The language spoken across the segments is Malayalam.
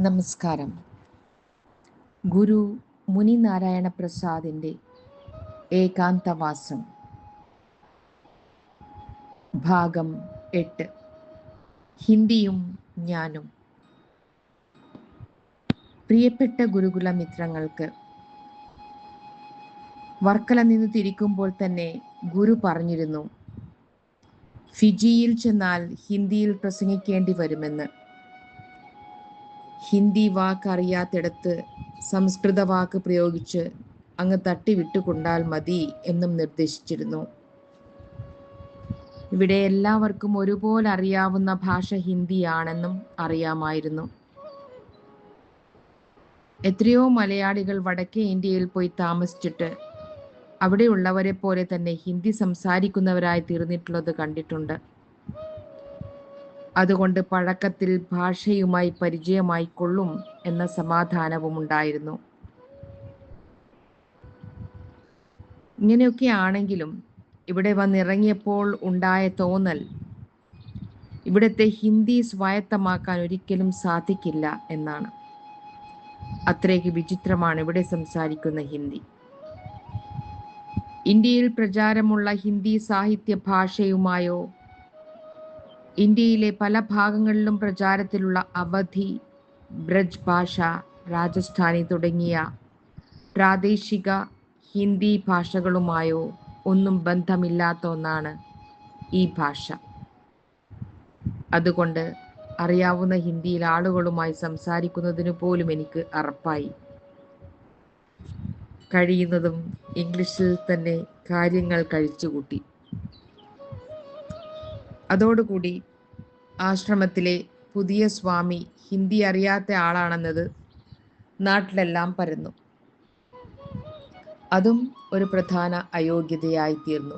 നമസ്കാരം. ഗുരു മുനി നാരായണ പ്രസാദിന്റെ ഏകാന്തവാസം. ഭാഗം എട്ട്. ഹിന്ദിയും ഞാനും. പ്രിയപ്പെട്ട ഗുരുകുല മിത്രങ്ങൾക്ക് വർക്കല നിന്ന് തിരിക്കുമ്പോൾ തന്നെ ഗുരു പറഞ്ഞിരുന്നു ഫിജിയിൽ ചെന്നാൽ ഹിന്ദിയിൽ പ്രസംഗിക്കേണ്ടി വരുമെന്ന്. ഹിന്ദി വാക്ക് അറിയാത്തിടത്ത് സംസ്കൃത വാക്ക് പ്രയോഗിച്ച് അങ്ങ് തട്ടിവിട്ടുകൊണ്ടാൽ മതി എന്നും നിർദ്ദേശിച്ചിരുന്നു. ഇവിടെ എല്ലാവർക്കും ഒരുപോലെ അറിയാവുന്ന ഭാഷ ഹിന്ദിയാണെന്നും അറിയാമായിരുന്നു. എത്രയോ മലയാളികൾ വടക്കേ ഇന്ത്യയിൽ പോയി താമസിച്ചിട്ട് അവിടെയുള്ളവരെ പോലെ തന്നെ ഹിന്ദി സംസാരിക്കുന്നവരായി തീർന്നിട്ടുള്ളത് കണ്ടിട്ടുണ്ട്. അതുകൊണ്ട് പഴക്കത്തിൽ ഭാഷയുമായി പരിചയമായി കൊള്ളും എന്ന സമാധാനവും ഉണ്ടായിരുന്നു ഇങ്ങനെയൊക്കെ ആണെങ്കിലും ഇവിടെ വന്നിറങ്ങിയപ്പോൾ ഉണ്ടായ തോന്നൽ ഇവിടുത്തെ ഹിന്ദി സ്വായത്തമാക്കാൻ ഒരിക്കലും സാധിക്കില്ല എന്നാണ്. അത്രയ്ക്ക് വിചിത്രമാണ് ഇവിടെ സംസാരിക്കുന്ന ഹിന്ദി. ഇന്ത്യയിൽ പ്രചാരമുള്ള ഹിന്ദി സാഹിത്യ ഭാഷയുമായോ ഇന്ത്യയിലെ പല ഭാഗങ്ങളിലും പ്രചാരത്തിലുള്ള അവധി ബ്രജ് ഭാഷ രാജസ്ഥാനി തുടങ്ങിയ പ്രാദേശിക ഹിന്ദി ഭാഷകളുമായോ ഒന്നും ബന്ധമില്ലാത്ത ഒന്നാണ് ഈ ഭാഷ. അതുകൊണ്ട് അറിയാവുന്ന ഹിന്ദിയിൽ ആളുകളുമായി സംസാരിക്കുന്നതിന് പോലും എനിക്ക് അറപ്പായി. കഴിയുന്നതും ഇംഗ്ലീഷിൽ തന്നെ കാര്യങ്ങൾ കഴിച്ചുകൂട്ടി. അതോടുകൂടി ആശ്രമത്തിലെ പുതിയ സ്വാമി ഹിന്ദി അറിയാത്ത ആളാണെന്നത് നാട്ടിലെല്ലാം പരന്നു. അതും ഒരു പ്രധാന അയോഗ്യതയായി തീർന്നു.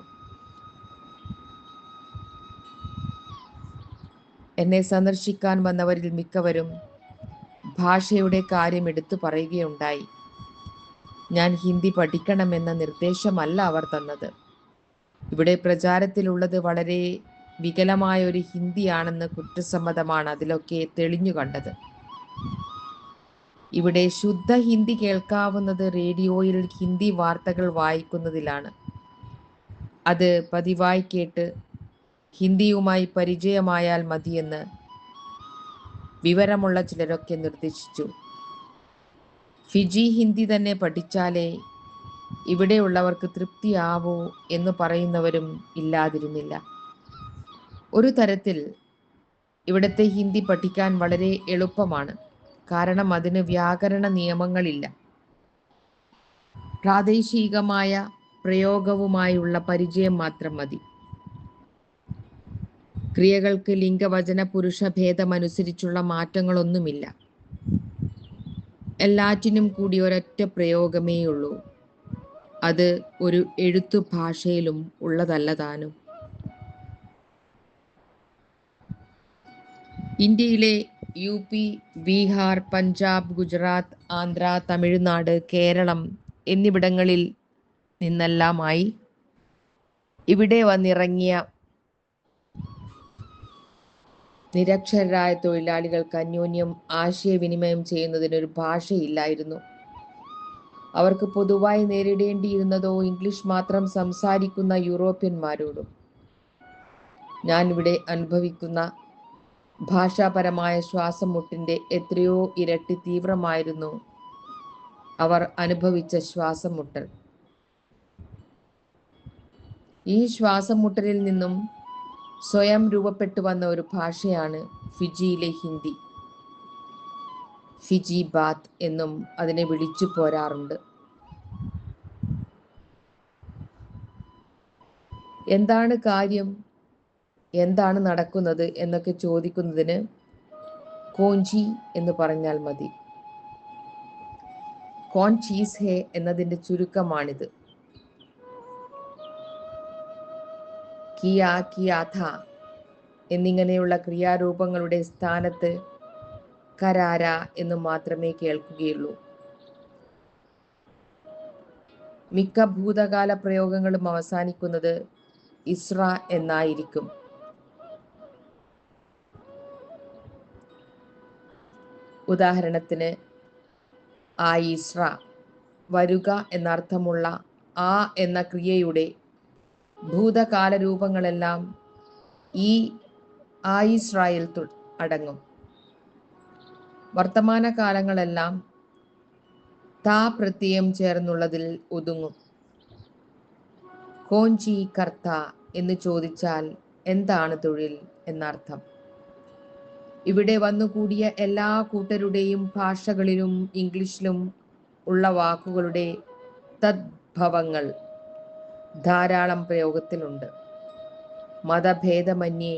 എന്നെ സന്ദർശിക്കാൻ വന്നവരിൽ മിക്കവരും ഭാഷയുടെ കാര്യം എടുത്തു പറയുകയുണ്ടായി. ഞാൻ ഹിന്ദി പഠിക്കണമെന്ന നിർദ്ദേശമല്ല അവർ തന്നത്. ഇവിടെ പ്രചാരത്തിലുള്ളത് വളരെ വികലമായ ഒരു ഹിന്ദിയാണെന്ന് കുറ്റസമ്മതമാണ് അതിലൊക്കെ തെളിഞ്ഞു കണ്ടത്. ഇവിടെ ശുദ്ധ ഹിന്ദി കേൾക്കാവുന്നത് റേഡിയോയിൽ ഹിന്ദി വാർത്തകൾ വായിക്കുന്നതിലാണ്. അത് പതിവായി കേട്ട് ഹിന്ദിയുമായി പരിചയമായാൽ മതിയെന്ന് വിവരമുള്ള ചിലരൊക്കെ നിർദ്ദേശിച്ചു. ഫിജി ഹിന്ദി തന്നെ പഠിച്ചാലേ ഇവിടെയുള്ളവർക്ക് തൃപ്തിയാവൂ എന്ന് പറയുന്നവരും ഇല്ലാതിരുന്നില്ല. ഒരു തരത്തിൽ ഇവിടുത്തെ ഹിന്ദി പഠിക്കാൻ വളരെ എളുപ്പമാണ്. കാരണം അതിന് വ്യാകരണ നിയമങ്ങളില്ല. പ്രാദേശികമായ പ്രയോഗവുമായുള്ള പരിചയം മാത്രം മതി. ക്രിയകൾക്ക് ലിംഗവചന പുരുഷ ഭേദമനുസരിച്ചുള്ള മാറ്റങ്ങളൊന്നുമില്ല. എല്ലാറ്റിനും കൂടി ഒരൊറ്റ പ്രയോഗമേയുള്ളൂ. അത് ഒരു എഴുത്തു ഭാഷയിലും ഉള്ളതല്ല താനും. ഇന്ത്യയിലെ യു പി ബീഹാർ പഞ്ചാബ് ഗുജറാത്ത് ആന്ധ്ര തമിഴ്നാട് കേരളം എന്നിവിടങ്ങളിൽ നിന്നെല്ലാമായി ഇവിടെ വന്നിറങ്ങിയ നിരക്ഷരരായ തൊഴിലാളികൾക്ക് അന്യോന്യം ആശയവിനിമയം ചെയ്യുന്നതിനൊരു ഭാഷയില്ലായിരുന്നു. അവർക്ക് പൊതുവായി നേരിടേണ്ടിയിരുന്നതോ ഇംഗ്ലീഷ് മാത്രം സംസാരിക്കുന്ന യൂറോപ്യന്മാരോടും ഞാനിവിടെ അനുഭവിക്കുന്ന ഭാഷാപരമായ ശ്വാസം മുട്ടിന്റെ എത്രയോ ഇരട്ടി തീവ്രമായിരുന്നു അവർ അനുഭവിച്ച ശ്വാസം മുട്ടൽ ഈ ശ്വാസം മുട്ടലിൽ നിന്നും സ്വയം രൂപപ്പെട്ടു വന്ന ഒരു ഭാഷയാണ് ഫിജിയിലെ ഹിന്ദി. ഫിജി ബാത്ത് എന്നും അതിനെ വിളിച്ചു പോരാറുണ്ട്. എന്താണ് കാര്യം? എന്താണ് നടക്കുന്നത് എന്നൊക്കെ ചോദിക്കുന്നതിന് കോഞ്ചി എന്ന് പറഞ്ഞാൽ മതി. കോൺ ചീസ് ഹേ എന്നതിന്റെ ചുരുക്കമാണിത്. കിയ കിയാഥ എന്നിങ്ങനെയുള്ള ക്രിയാരൂപങ്ങളുടെ സ്ഥാനത്ത് കരാര എന്ന് മാത്രമേ കേൾക്കുകയുള്ളൂ. മിക്ക ഭൂതകാല പ്രയോഗങ്ങളും അവസാനിക്കുന്നത് ഇസ്ര എന്നായിരിക്കും. ഉദാഹരണത്തിന് ആയിസ്ര വരുക എന്നർത്ഥമുള്ള ആ എന്ന ക്രിയയുടെ ഭൂതകാല രൂപങ്ങളെല്ലാം ഈ ആയിസ്രായിൽ അടങ്ങും. വർത്തമാന കാലങ്ങളെല്ലാം താ പ്രത്യയം ചേർന്നുള്ളതിൽ ഒതുങ്ങും. കോഞ്ചി കർത്ത എന്ന് ചോദിച്ചാൽ എന്താണ് തൊഴിൽ എന്നർത്ഥം? ഇവിടെ വന്നുകൂടിയ എല്ലാ കൂട്ടരുടെയും ഭാഷകളിലും ഇംഗ്ലീഷിലും ഉള്ള വാക്കുകളുടെ തദ്ഭവങ്ങൾ ധാരാളം പ്രയോഗത്തിലുണ്ട്. മതഭേദമന്യേ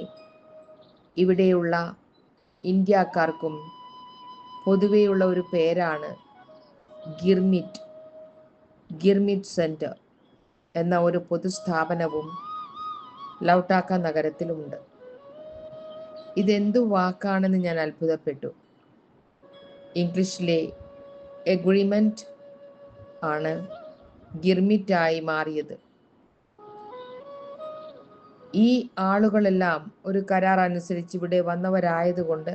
ഇവിടെയുള്ള ഇന്ത്യക്കാർക്കും പൊതുവെയുള്ള ഒരു പേരാണ് ഗിർമിറ്റ് ഗിർമിറ്റ് സെന്റർ എന്ന ഒരു പൊതുസ്ഥാപനവും ലൗട്ടാക്ക നഗരത്തിലുമുണ്ട്. ഇതെന്തു വാക്കാണെന്ന് ഞാൻ അത്ഭുതപ്പെട്ടു. ഇംഗ്ലീഷിലെ എഗ്രിമെന്റ് ആണ് ഗിർമിറ്റായി മാറിയത്. ഈ ആളുകളെല്ലാം ഒരു കരാർ അനുസരിച്ച് ഇവിടെ വന്നവരായതുകൊണ്ട്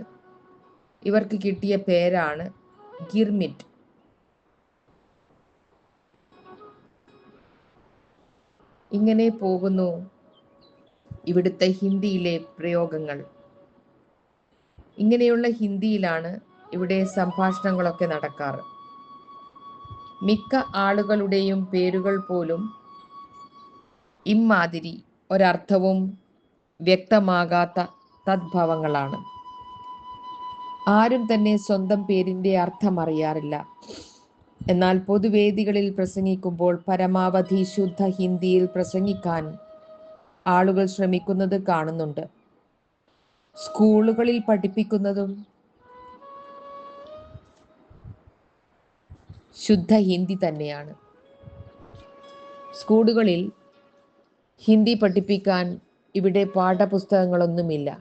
ഇവർക്ക് കിട്ടിയ പേരാണ് ഗിർമിറ്റ്. ഇങ്ങനെ പോകുന്നു ഇവിടുത്തെ ഹിന്ദിയിലെ പ്രയോഗങ്ങൾ. ഇങ്ങനെയുള്ള ഹിന്ദിയിലാണ് ഇവിടെ സംഭാഷണങ്ങളൊക്കെ നടക്കാറ്. മിക്ക ആളുകളുടെയും പേരുകൾ പോലും ഇമ്മാതിരി ഒരർത്ഥവും വ്യക്തമാകാത്ത തദ്ഭവങ്ങളാണ്. ആരും തന്നെ സ്വന്തം പേരിന്റെ അർത്ഥം അറിയാറില്ല എന്നാൽ പൊതുവേദികളിൽ പ്രസംഗിക്കുമ്പോൾ പരമാവധി ശുദ്ധ ഹിന്ദിയിൽ പ്രസംഗിക്കാൻ ആളുകൾ ശ്രമിക്കുന്നത് കാണുന്നുണ്ട്. സ്കൂളുകളിൽ പഠിപ്പിക്കുന്നതും ശുദ്ധ ഹിന്ദി തന്നെയാണ്. സ്കൂളുകളിൽ ഹിന്ദി പഠിപ്പിക്കാൻ ഇവിടെ പാഠപുസ്തകങ്ങളൊന്നുമില്ല.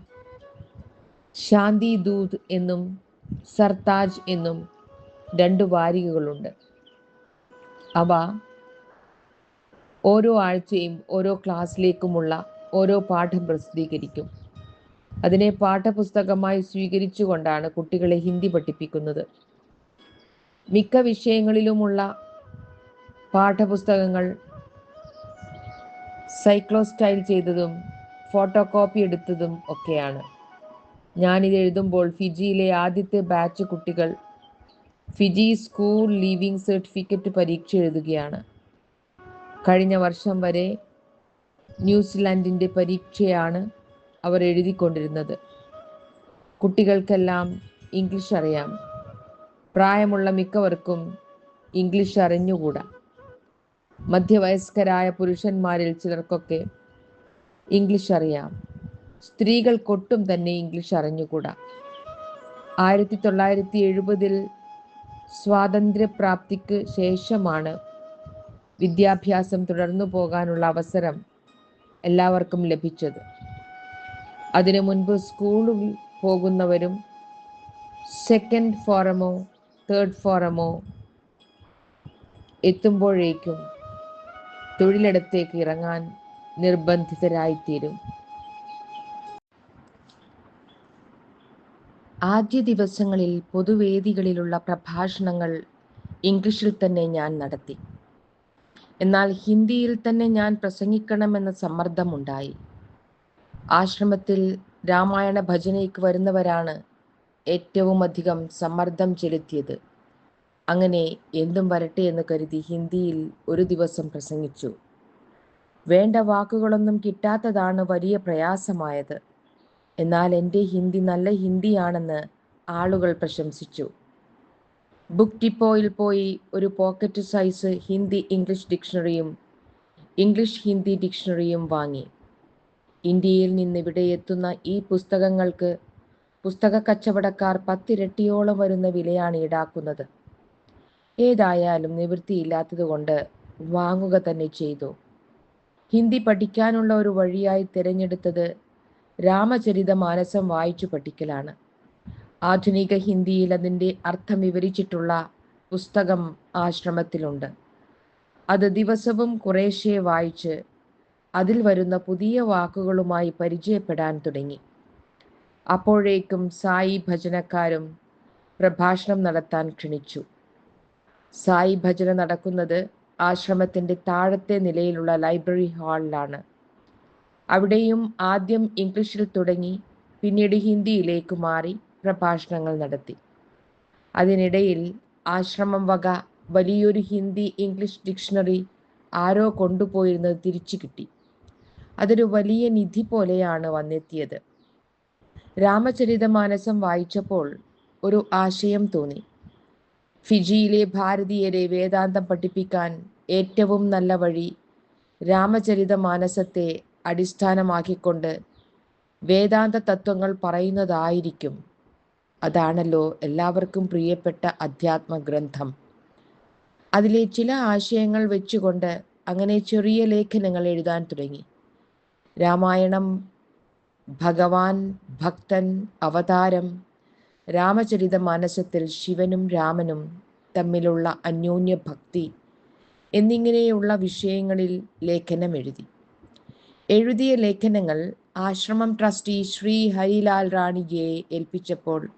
ശാന്തി ദൂത് എന്നും സർതാജ് എന്നും രണ്ട് വാരികകളുണ്ട്. അവ ഓരോ ആഴ്ചയും ഓരോ ക്ലാസ്സിലേക്കുമുള്ള ഓരോ പാഠം പ്രസിദ്ധീകരിക്കും. അതിനെ പാഠപുസ്തകമായി സ്വീകരിച്ചുകൊണ്ടാണ് കുട്ടികളെ ഹിന്ദി പഠിപ്പിക്കുന്നത്. മിക്ക വിഷയങ്ങളിലുമുള്ള പാഠപുസ്തകങ്ങൾ സൈക്ലോസ്റ്റൈൽ ചെയ്തതും ഫോട്ടോ കോപ്പി എടുത്തതും ഒക്കെയാണ്. ഞാനിത് എഴുതുമ്പോൾ ഫിജിയിലെ ആദ്യത്തെ ബാച്ച് കുട്ടികൾ ഫിജി സ്കൂൾ ലീവിംഗ് സർട്ടിഫിക്കറ്റ് പരീക്ഷ എഴുതുകയാണ്. കഴിഞ്ഞ വർഷം വരെ ന്യൂസിലാൻഡിന്റെ പരീക്ഷയാണ് അവർ എഴുതിക്കൊണ്ടിരുന്നത്. കുട്ടികൾക്കെല്ലാം ഇംഗ്ലീഷ് അറിയാം. പ്രായമുള്ള മിക്കവർക്കും ഇംഗ്ലീഷ് അറിഞ്ഞുകൂടാ. മധ്യവയസ്കരായ പുരുഷന്മാരിൽ ചിലർക്കൊക്കെ ഇംഗ്ലീഷ് അറിയാം. സ്ത്രീകൾക്കൊട്ടും തന്നെ ഇംഗ്ലീഷ് അറിഞ്ഞുകൂടാ. ആയിരത്തി തൊള്ളായിരത്തി എഴുപതിൽ സ്വാതന്ത്ര്യപ്രാപ്തിക്ക് ശേഷമാണ് വിദ്യാഭ്യാസം തുടർന്നു പോകാനുള്ള അവസരം എല്ലാവർക്കും ലഭിച്ചത്. അതിനു മുൻപ് സ്കൂളിൽ പോകുന്നവരും സെക്കൻഡ് ഫോറമോ തേർഡ് ഫോറമോ എത്തുമ്പോഴേക്കും തൊഴിലിടത്തേക്ക് ഇറങ്ങാൻ നിർബന്ധിതരായിത്തീരും. ആദ്യ ദിവസങ്ങളിൽ പൊതുവേദികളിലുള്ള പ്രഭാഷണങ്ങൾ ഇംഗ്ലീഷിൽ തന്നെ ഞാൻ നടത്തി. എന്നാൽ ഹിന്ദിയിൽ തന്നെ ഞാൻ പ്രസംഗിക്കണമെന്ന സമ്മർദ്ദമുണ്ടായി. ആശ്രമത്തിൽ രാമായണ ഭജനയ്ക്ക് വരുന്നവരാണ് ഏറ്റവും അധികം സമ്മർദ്ദം ചെലുത്തിയത്. അങ്ങനെ എന്തും വരട്ടെ എന്ന് കരുതി ഹിന്ദിയിൽ ഒരു ദിവസം പ്രസംഗിച്ചു. വേണ്ട വാക്കുകളൊന്നും കിട്ടാത്തതാണ് വലിയ പ്രയാസമായത്. എന്നാൽ എന്റെ ഹിന്ദി നല്ല ഹിന്ദിയാണെന്ന് ആളുകൾ പ്രശംസിച്ചു. ബുക്ക് ഡിപ്പോയിൽ പോയി ഒരു പോക്കറ്റ് സൈസ് ഹിന്ദി ഇംഗ്ലീഷ് ഡിക്ഷണറിയും ഇംഗ്ലീഷ് ഹിന്ദി ഡിക്ഷണറിയും വാങ്ങി. ഇന്ത്യയിൽ നിന്ന് ഇവിടെ എത്തുന്ന ഈ പുസ്തകങ്ങൾക്ക് പുസ്തക കച്ചവടക്കാർ പത്തിരട്ടിയോളം വരുന്ന വിലയാണ് ഈടാക്കുന്നത്. ഏതായാലും നിവൃത്തിയില്ലാത്തതുകൊണ്ട് വാങ്ങുക തന്നെ ചെയ്തു. ഹിന്ദി പഠിക്കാനുള്ള ഒരു വഴിയായി തിരഞ്ഞെടുത്തത് രാമചരിത മാനസം വായിച്ചു പഠിക്കലാണ്. ആധുനിക ഹിന്ദിയിൽ അതിന്റെ അർത്ഥം വിവരിച്ചിട്ടുള്ള പുസ്തകം ആശ്രമത്തിലുണ്ട്. അത് ദിവസവും കുറേശ്ശെ വായിച്ച് അതിൽ വരുന്ന പുതിയ വാക്കുകളുമായി പരിചയപ്പെടാൻ തുടങ്ങി. അപ്പോഴേക്കും സായി ഭജനക്കാരും പ്രഭാഷണം നടത്താൻ ക്ഷണിച്ചു. സായി ഭജന നടക്കുന്നത് ആശ്രമത്തിന്റെ താഴത്തെ നിലയിലുള്ള ലൈബ്രറി ഹാളിലാണ്. അവിടെയും ആദ്യം ഇംഗ്ലീഷിൽ തുടങ്ങി പിന്നീട് ഹിന്ദിയിലേക്ക് മാറി പ്രഭാഷണങ്ങൾ നടത്തി. അതിനിടയിൽ ആശ്രമം വക വലിയൊരു ഹിന്ദി ഇംഗ്ലീഷ് ഡിക്ഷണറി ആരോ കൊണ്ടുപോയിരുന്നത് തിരിച്ചു കിട്ടി. അതൊരു വലിയ നിധി പോലെയാണ് വന്നെത്തിയത്. രാമചരിതമാനസം വായിച്ചപ്പോൾ ഒരു ആശയം തോന്നി. ഫിജിയിലെ ഭാരതീയരെ വേദാന്തം പഠിപ്പിക്കാൻ ഏറ്റവും നല്ല വഴി രാമചരിതമാനസത്തെ അടിസ്ഥാനമാക്കിക്കൊണ്ട് വേദാന്ത തത്വങ്ങൾ പറയുന്നതായിരിക്കും. അതാണല്ലോ എല്ലാവർക്കും പ്രിയപ്പെട്ട അധ്യാത്മ ഗ്രന്ഥം അതിലെ ചില ആശയങ്ങൾ വെച്ചുകൊണ്ട് അങ്ങനെ ചെറിയ ലേഖനങ്ങൾ എഴുതാൻ തുടങ്ങി. രാമായണം ഭഗവാൻ ഭക്തൻ അവതാരം രാമചരിത മാനസത്തിൽ ശിവനും രാമനും തമ്മിലുള്ള അന്യോന്യ ഭക്തി എന്നിങ്ങനെയുള്ള വിഷയങ്ങളിൽ ലേഖനം എഴുതി എഴുതിയ ലേഖനങ്ങൾ ആശ്രമം ട്രസ്റ്റി ശ്രീ ഹരിലാൽ റാണിയെ ഏൽപ്പിച്ചപ്പോൾ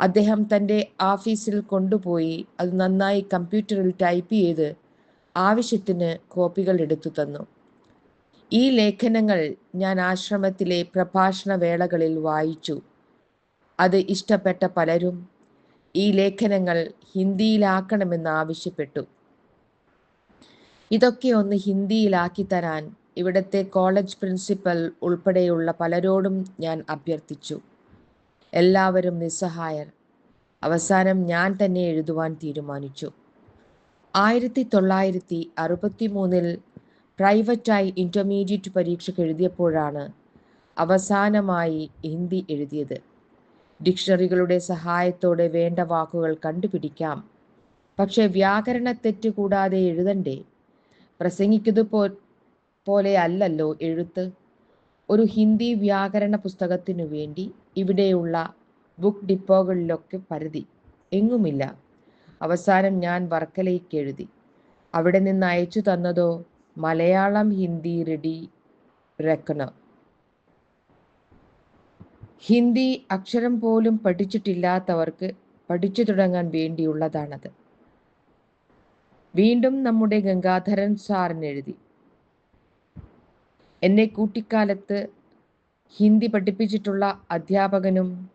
അദ്ദേഹം തന്റെ ഓഫീസിൽ കൊണ്ടുപോയി അത് നന്നായി കമ്പ്യൂട്ടറിൽ ടൈപ്പ് ചെയ്ത് ആവശ്യത്തിന് കോപ്പികൾ എടുത്തു തന്നു. ഈ ലേഖനങ്ങൾ ഞാൻ ആശ്രമത്തിലെ പ്രഭാഷണ വേളകളിൽ വായിച്ചു. അത് ഇഷ്ടപ്പെട്ട പലരും ഈ ലേഖനങ്ങൾ ഹിന്ദിയിലാക്കണമെന്ന് ആവശ്യപ്പെട്ടു. ഇതൊക്കെ ഒന്ന് ഹിന്ദിയിലാക്കി തരാൻ ഇവിടത്തെ കോളേജ് പ്രിൻസിപ്പൽ ഉൾപ്പെടെയുള്ള പലരോടും ഞാൻ അഭ്യർത്ഥിച്ചു. എല്ലാവരും നിസ്സഹായർ. അവസാനം ഞാൻ തന്നെ എഴുതുവാൻ തീരുമാനിച്ചു. ആയിരത്തി തൊള്ളായിരത്തി അറുപത്തി മൂന്നിൽ പ്രൈവറ്റായി ഇന്റർമീഡിയറ്റ് പരീക്ഷയ്ക്ക് എഴുതിയപ്പോഴാണ് അവസാനമായി ഹിന്ദി എഴുതിയത്. ഡിക്ഷണറികളുടെ സഹായത്തോടെ വേണ്ട വാക്കുകൾ കണ്ടുപിടിക്കാം. പക്ഷെ വ്യാകരണ തെറ്റ് കൂടാതെ എഴുതണ്ടേ? പ്രസംഗിക്കുന്നത് പോ പോലെ അല്ലല്ലോ എഴുത്ത്. ഒരു ഹിന്ദി വ്യാകരണ പുസ്തകത്തിനു വേണ്ടി ഇവിടെയുള്ള ബുക്ക് ഡിപ്പോകളിലൊക്കെ പരതി എങ്ങുമില്ല. അവസാനം ഞാൻ വർക്കലയ്ക്ക് എഴുതി. അവിടെ നിന്ന് അയച്ചു തന്നതോ മലയാളം ഹിന്ദി റെഡി റെക്കണ. ഹിന്ദി അക്ഷരം പോലും പഠിച്ചിട്ടില്ലാത്തവർക്ക് പഠിച്ചു തുടങ്ങാൻ വേണ്ടിയുള്ളതാണത്. വീണ്ടും നമ്മുടെ ഗംഗാധരൻ സാറിനെഴുതി എന്നെ കൂട്ടിക്കാലത്ത് ഹിന്ദി പഠിപ്പിച്ചിട്ടുള്ള അധ്യാപകനും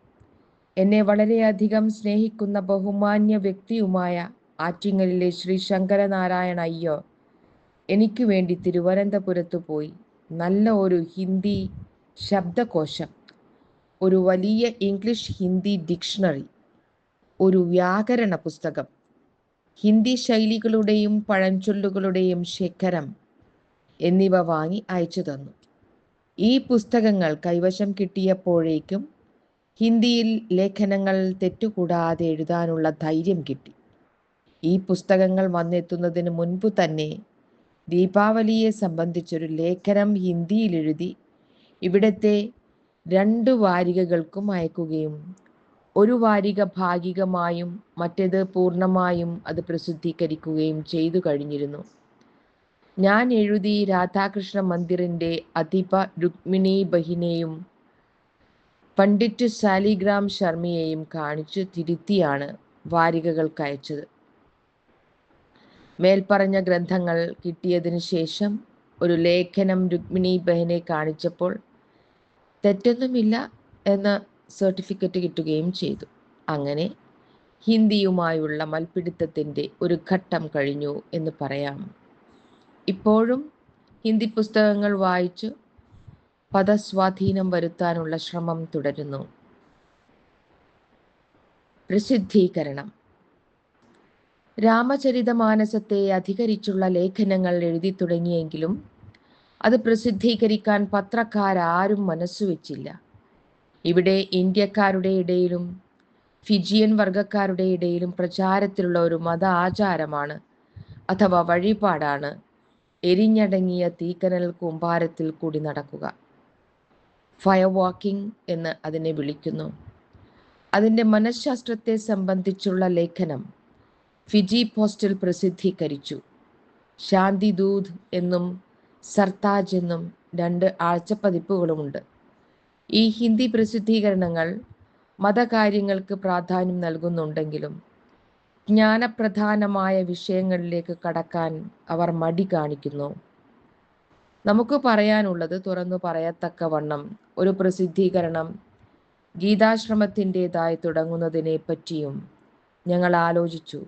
എന്നെ വളരെയധികം സ്നേഹിക്കുന്ന ബഹുമാന്യ വ്യക്തിയുമായ ആറ്റിങ്ങലിലെ ശ്രീ ശങ്കരനാരായണ അയ്യോ എനിക്ക് വേണ്ടി തിരുവനന്തപുരത്ത് പോയി. നല്ല ഒരു ഹിന്ദി ശബ്ദകോശം. ഒരു വലിയ ഇംഗ്ലീഷ് ഹിന്ദി ഡിക്ഷണറി. ഒരു വ്യാകരണ പുസ്തകം. ഹിന്ദി ശൈലികളുടെയും പഴഞ്ചൊല്ലുകളുടെയും ശേഖരം എന്നിവ വാങ്ങി അയച്ചു തന്നു. ഈ പുസ്തകങ്ങൾ കൈവശം കിട്ടിയപ്പോഴേക്കും ഹിന്ദിയിൽ ലേഖനങ്ങൾ തെറ്റുകൂടാതെ എഴുതാനുള്ള ധൈര്യം കിട്ടി. ഈ പുസ്തകങ്ങൾ വന്നെത്തുന്നതിന് മുൻപ് തന്നെ ദീപാവലിയെ സംബന്ധിച്ചൊരു ലേഖനം ഹിന്ദിയിൽ എഴുതി ഇവിടത്തെ രണ്ട് വാരികകൾക്കും അയക്കുകയും ഒരു വാരിക ഭാഗികമായും മറ്റേത് പൂർണമായും അത് പ്രസിദ്ധീകരിക്കുകയും ചെയ്തു കഴിഞ്ഞിരുന്നു. ഞാൻ എഴുതി രാധാകൃഷ്ണ മന്ദിറിന്റെ അധിപ രുക്മിണി ബഹിനെയും പണ്ഡിറ്റ് സാലിഗ്രാം ശർമ്മയെയും കാണിച്ച് തിരുത്തിയാണ് വാരികകൾക്ക് അയച്ചത്. മേൽപ്പറഞ്ഞ ഗ്രന്ഥങ്ങൾ കിട്ടിയതിനു ശേഷം ഒരു ലേഖനം രുക്മിണി ബഹനെ കാണിച്ചപ്പോൾ തെറ്റൊന്നുമില്ല എന്ന സർട്ടിഫിക്കറ്റ് കിട്ടുകയും ചെയ്തു. അങ്ങനെ ഹിന്ദിയുമായുള്ള മൽപിടുത്തത്തിന്റെ ഒരു ഘട്ടം കഴിഞ്ഞു എന്ന് പറയാം. ഇപ്പോഴും ഹിന്ദി പുസ്തകങ്ങൾ വായിച്ചു പദസ്വാധീനം വരുത്താനുള്ള ശ്രമം തുടരുന്നു. പ്രസിദ്ധീകരണം. രാമചരിതമാനസത്തെ അധികരിച്ചുള്ള ലേഖനങ്ങൾ എഴുതി തുടങ്ങിയെങ്കിലും അത് പ്രസിദ്ധീകരിക്കാൻ പത്രക്കാരും മനസ്സുവെച്ചില്ല ഇവിടെ ഇന്ത്യക്കാരുടെ ഇടയിലും ഫിജിയൻ വർഗക്കാരുടെ ഇടയിലും പ്രചാരത്തിലുള്ള ഒരു മത ആചാരമാണ് അഥവാ വഴിപാടാണ് എരിഞ്ഞടങ്ങിയ തീക്കനൽ കൂമ്പാരത്തിൽ കൂടി നടക്കുക. ഫയർ വാക്കിംഗ് എന്ന് അതിനെ വിളിക്കുന്നു. അതിന്റെ മനഃശാസ്ത്രത്തെ സംബന്ധിച്ചുള്ള ലേഖനം ഫിജി പോസ്റ്റിൽ പ്രസിദ്ധീകരിച്ചു. ശാന്തി ദൂത് എന്നും സർത്താജ് എന്നും രണ്ട് ആഴ്ചപ്പതിപ്പുകളുമുണ്ട്. ഈ ഹിന്ദി പ്രസിദ്ധീകരണങ്ങൾ മതകാര്യങ്ങൾക്ക് പ്രാധാന്യം നൽകുന്നുണ്ടെങ്കിലും ജ്ഞാനപ്രധാനമായ വിഷയങ്ങളിലേക്ക് കടക്കാൻ അവർ മടി കാണിക്കുന്നു. നമുക്ക് പറയാനുള്ളത് തുറന്നു പറയത്തക്കവണ്ണം ഒരു പ്രസിദ്ധീകരണം ഗീതാശ്രമത്തിന്റെതായി തുടങ്ങുന്നതിനെ പറ്റിയും ഞങ്ങൾ ആലോചിച്ചു.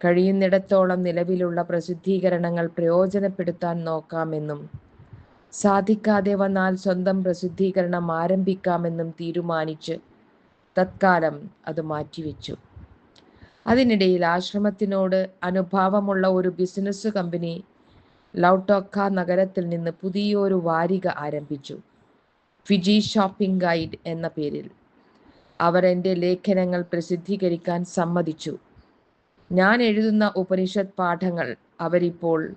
കഴിയുന്നിടത്തോളം നിലവിലുള്ള പ്രസിദ്ധീകരണങ്ങൾ പ്രയോജനപ്പെടുത്താൻ നോക്കാമെന്നും സാധിക്കാതെ വന്നാൽ സ്വന്തം പ്രസിദ്ധീകരണം ആരംഭിക്കാമെന്നും തീരുമാനിച്ച് തത്കാലം അത് മാറ്റിവെച്ചു. അതിനിടയിൽ ആശ്രമത്തിനോട് അനുഭാവമുള്ള ഒരു ബിസിനസ് കമ്പനി ലൗട്ടോക്ക നഗരത്തിൽ നിന്ന് പുതിയൊരു വാരിക ആരംഭിച്ചു ഫിജി ഷോപ്പിംഗ് ഗൈഡ് എന്ന പേരിൽ. അവർ എന്റെ ലേഖനങ്ങൾ പ്രസിദ്ധീകരിക്കാൻ സമ്മതിച്ചു. ഞാൻ എഴുതുന്ന ഉപനിഷത് പാഠങ്ങൾ അവരിപ്പോൾ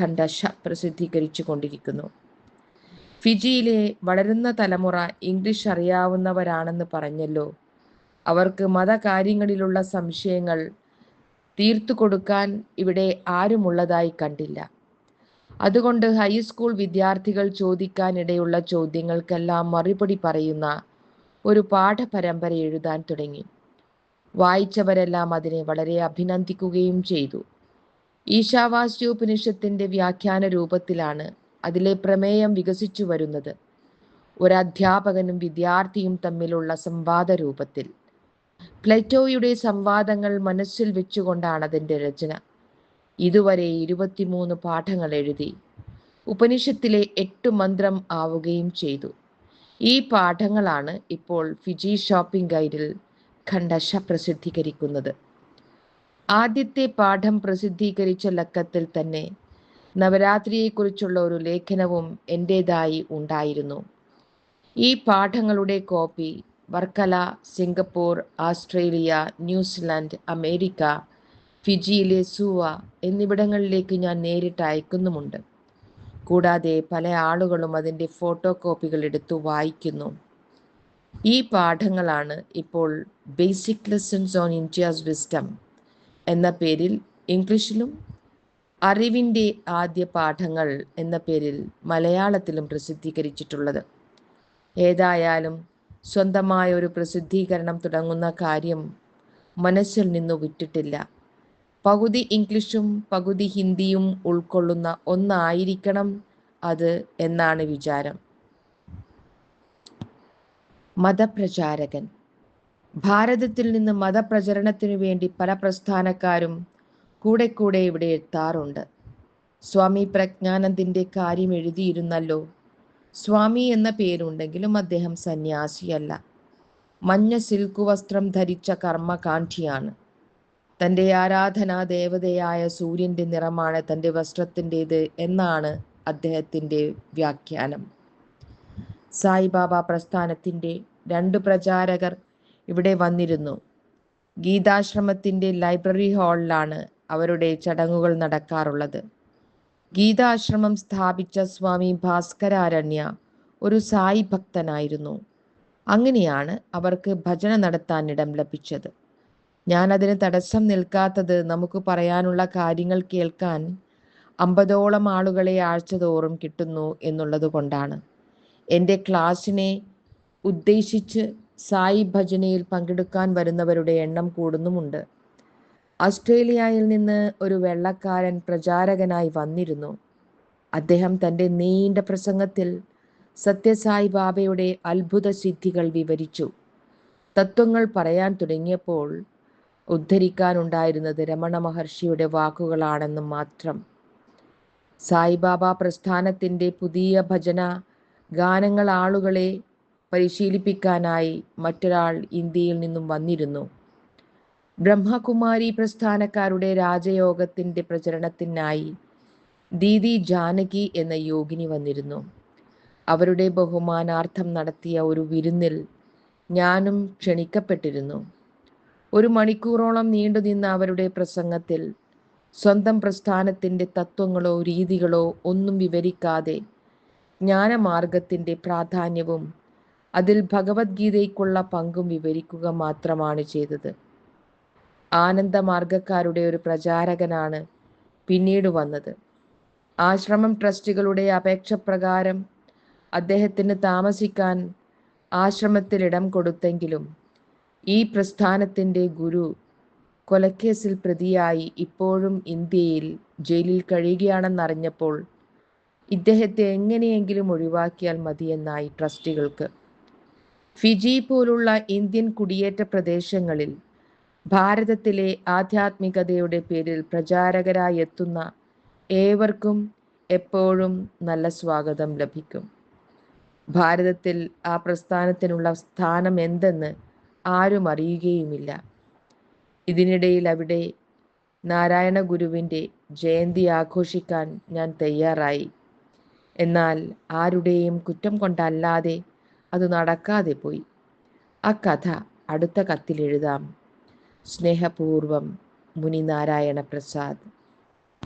ഖണ്ഡശ പ്രസിദ്ധീകരിച്ചു കൊണ്ടിരിക്കുന്നു ഫിജിയിലെ വളരുന്ന തലമുറ ഇംഗ്ലീഷ് അറിയാവുന്നവരാണെന്ന് പറഞ്ഞല്ലോ. അവർക്ക് മതകാര്യങ്ങളിലുള്ള സംശയങ്ങൾ തീർത്തു കൊടുക്കാൻ ഇവിടെ ആരുമുള്ളതായി കണ്ടില്ല. അതുകൊണ്ട് ഹൈസ്കൂൾ വിദ്യാർത്ഥികൾ ചോദിക്കാനിടയുള്ള ചോദ്യങ്ങൾക്കെല്ലാം മറുപടി പറയുന്ന ഒരു പാഠപരമ്പര എഴുതാൻ തുടങ്ങി. വായിച്ചവരെല്ലാം അതിനെ വളരെ അഭിനന്ദിക്കുകയും ചെയ്തു. ഈശാവാസ്യോപനിഷത്തിന്റെ വ്യാഖ്യാന രൂപത്തിലാണ് അതിലെ പ്രമേയം വികസിച്ചു വരുന്നത് ഒരധ്യാപകനും വിദ്യാർത്ഥിയും തമ്മിലുള്ള സംവാദ രൂപത്തിൽ പ്ലേറ്റോയുടെ സംവാദങ്ങൾ മനസ്സിൽ വെച്ചുകൊണ്ടാണ് അതിന്റെ രചന. ഇതുവരെ ഇരുപത്തിമൂന്ന് പാഠങ്ങൾ എഴുതി ഉപനിഷത്തിലെ എട്ട് മന്ത്രം ആവുകയും ചെയ്തു. ഈ പാഠങ്ങളാണ് ഇപ്പോൾ ഫിജി ഷോപ്പിംഗ് ഗൈഡിൽ ഖണ്ഡശ പ്രസിദ്ധീകരിക്കുന്നത്. ആദ്യത്തെ പാഠം പ്രസിദ്ധീകരിച്ച ലക്കത്തിൽ തന്നെ നവരാത്രിയെക്കുറിച്ചുള്ള ഒരു ലേഖനവും എന്റേതായി ഉണ്ടായിരുന്നു. ഈ പാഠങ്ങളുടെ copy Varkala Singapore Australia New Zealand America ഫിജിയിലെ സുവ എന്നിവിടങ്ങളിലേക്ക് ഞാൻ നേരിട്ട് അയക്കുന്നുമുണ്ട്. കൂടാതെ പല ആളുകളും അതിന്റെ ഫോട്ടോ കോപ്പികൾ എടുത്തു വായിക്കുന്നു. ഈ പാഠങ്ങളാണ് ഇപ്പോൾ basic lessons on India's wisdom എന്ന പേരിൽ ഇംഗ്ലീഷിലും അറിവിന്റെ ആദ്യ പാഠങ്ങൾ എന്ന പേരിൽ മലയാളത്തിലും പ്രസിദ്ധീകരിച്ചിട്ടുള്ളത്. ഏതായാലും സ്വന്തമായ ഒരു പ്രസിദ്ധീകരണം തുടങ്ങുന്ന കാര്യം മനസ്സിൽ നിന്നു വിട്ടിട്ടില്ല. പകുതി ഇംഗ്ലീഷും പകുതി ഹിന്ദിയും ഉൾക്കൊള്ളുന്ന ഒന്നായിരിക്കണം അത് എന്നാണ് വിചാരം. മതപ്രചാരകൻ. ഭാരതത്തിൽ നിന്ന് മതപ്രചരണത്തിനു വേണ്ടി പല പ്രസ്ഥാനക്കാരും കൂടെ കൂടെ ഇവിടെ എത്താറുണ്ട്. സ്വാമി പ്രജ്ഞാനന്ദിന്റെ കാര്യം എഴുതിയിരുന്നല്ലോ. സ്വാമി എന്ന പേരുണ്ടെങ്കിലും അദ്ദേഹം സന്യാസിയല്ല. മഞ്ഞ സിൽക്കു വസ്ത്രം ധരിച്ച കർമ്മകാന്ഠിയാണ്. തന്റെ ആരാധനാ ദേവതയായ സൂര്യന്റെ നിറമാണ് തന്റെ വസ്ത്രത്തിന്റെത് എന്നാണ് അദ്ദേഹത്തിന്റെ വ്യാഖ്യാനം. സായിബാബ പ്രസ്ഥാനത്തിന്റെ രണ്ട് പ്രചാരകർ ഇവിടെ വന്നിരുന്നു. ഗീതാശ്രമത്തിന്റെ ലൈബ്രറി ഹാളിലാണ് അവരുടെ ചടങ്ങുകൾ നടക്കാറുള്ളത്. ഗീതാശ്രമം സ്ഥാപിച്ച സ്വാമി ഭാസ്കരാരണ്യ ഒരു സായി ഭക്തനായിരുന്നു. അങ്ങനെയാണ് അവർക്ക് ഭജന നടത്താൻ ഇടം ലഭിച്ചത്. ഞാൻ അതിന് തടസ്സം നിൽക്കാത്തത് നമുക്ക് പറയാനുള്ള കാര്യങ്ങൾ കേൾക്കാൻ അമ്പതോളം ആളുകളെ ആഴ്ചതോറും കിട്ടുന്നു എന്നുള്ളത് കൊണ്ടാണ്. എന്റെ ക്ലാസ്സിനെ ഉദ്ദേശിച്ച് സായി ഭജനയിൽ പങ്കെടുക്കാൻ വരുന്നവരുടെ എണ്ണം കൂടുന്നുമുണ്ട്. ഓസ്ട്രേലിയയിൽ നിന്ന് ഒരു വെള്ളക്കാരൻ പ്രചാരകനായി വന്നിരുന്നു. അദ്ദേഹം തന്റെ നീണ്ട പ്രസംഗത്തിൽ സത്യസായി ബാബയുടെ അത്ഭുത സിദ്ധികൾ വിവരിച്ചു. തത്വങ്ങൾ പറയാൻ തുടങ്ങിയപ്പോൾ ഉദ്ധരിക്കാനുണ്ടായിരുന്നത് രമണ മഹർഷിയുടെ വാക്കുകളാണെന്ന് മാത്രം. സായിബാബ പ്രസ്ഥാനത്തിന്റെ പുതിയ ഭജന ഗാനങ്ങൾ ആളുകളെ പരിശീലിപ്പിക്കാനായി മറ്റൊരാൾ ഇന്ത്യയിൽ നിന്നും വന്നിരുന്നു. ബ്രഹ്മകുമാരി പ്രസ്ഥാനക്കാരുടെ രാജയോഗത്തിന്റെ പ്രചരണത്തിനായി ദീദി ജാനകി എന്ന യോഗിനി വന്നിരുന്നു. അവരുടെ ബഹുമാനാർത്ഥം നടത്തിയ ഒരു വിരുന്നിൽ ഞാനും ക്ഷണിക്കപ്പെട്ടിരുന്നു. ഒരു മണിക്കൂറോളം നീണ്ടുനിന്ന അവരുടെ പ്രസംഗത്തിൽ സ്വന്തം പ്രസ്ഥാനത്തിന്റെ തത്വങ്ങളോ രീതികളോ ഒന്നും വിവരിക്കാതെ ജ്ഞാനമാർഗത്തിന്റെ പ്രാധാന്യവും അതിൽ ഭഗവത്ഗീതയ്ക്കുള്ള പങ്കും വിവരിക്കുക മാത്രമാണ് ചെയ്തത്. ആനന്ദമാർഗക്കാരുടെ ഒരു പ്രചാരകനാണ് പിന്നീട് വന്നത്. ആശ്രമം ട്രസ്റ്റുകളുടെ അപേക്ഷ പ്രകാരം അദ്ദേഹത്തിന് താമസിക്കാൻ ആശ്രമത്തിൽ ഇടം കൊടുത്തെങ്കിലും ഈ പ്രസ്ഥാനത്തിന്റെ ഗുരു കൊലക്കേസിൽ പ്രതിയായി ഇപ്പോഴും ഇന്ത്യയിൽ ജയിലിൽ കഴിയുകയാണെന്നറിഞ്ഞപ്പോൾ ഇദ്ദേഹത്തെ എങ്ങനെയെങ്കിലും ഒഴിവാക്കിയാൽ മതിയെന്നായി ട്രസ്റ്റികൾക്ക്. ഫിജി പോലുള്ള ഇന്ത്യൻ കുടിയേറ്റ പ്രദേശങ്ങളിൽ ഭാരതത്തിലെ ആധ്യാത്മികതയുടെ പേരിൽ പ്രചാരകരായി എത്തുന്ന ഏവർക്കും എപ്പോഴും നല്ല സ്വാഗതം ലഭിക്കും. ഭാരതത്തിൽ ആ പ്രസ്ഥാനത്തിനുള്ള സ്ഥാനം എന്തെന്ന് ആരും അറിയുകയുമില്ല. ഇതിനിടയിൽ അവിടെ നാരായണ ഗുരുവിന്റെ ജയന്തി ആഘോഷിക്കാൻ ഞാൻ തയ്യാറായി. എന്നാൽ ആരുടെയും കുറ്റം കൊണ്ടല്ലാതെ അത് നടക്കാതെ പോയി. ആ കഥ അടുത്ത കത്തിലെഴുതാം സ്നേഹപൂർവം മുനിനാരായണ പ്രസാദ്.